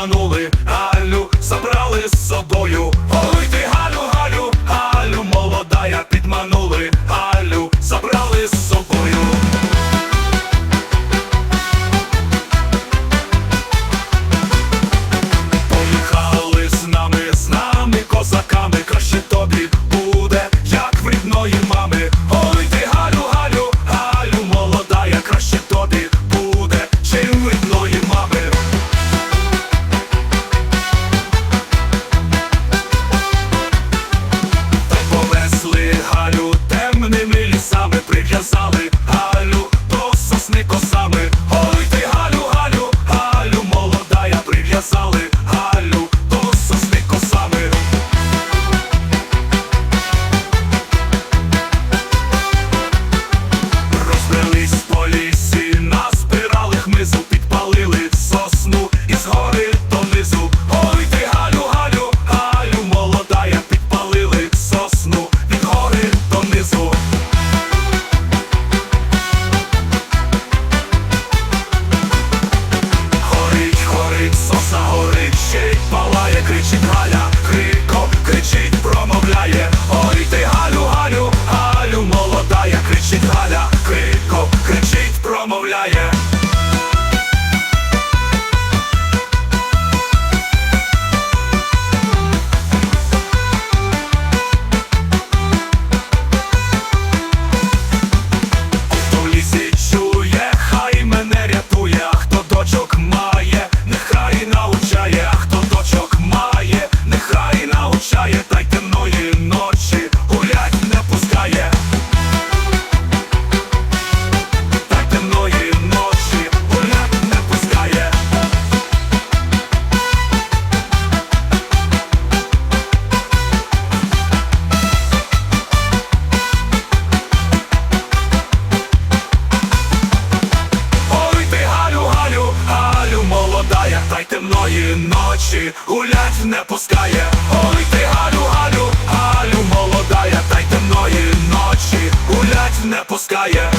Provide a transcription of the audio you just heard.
обманули, а essa Ночі гулять не пускає, Ой ти Галю, Галю, Галю молодая, та й темної ночі гулять не пускає.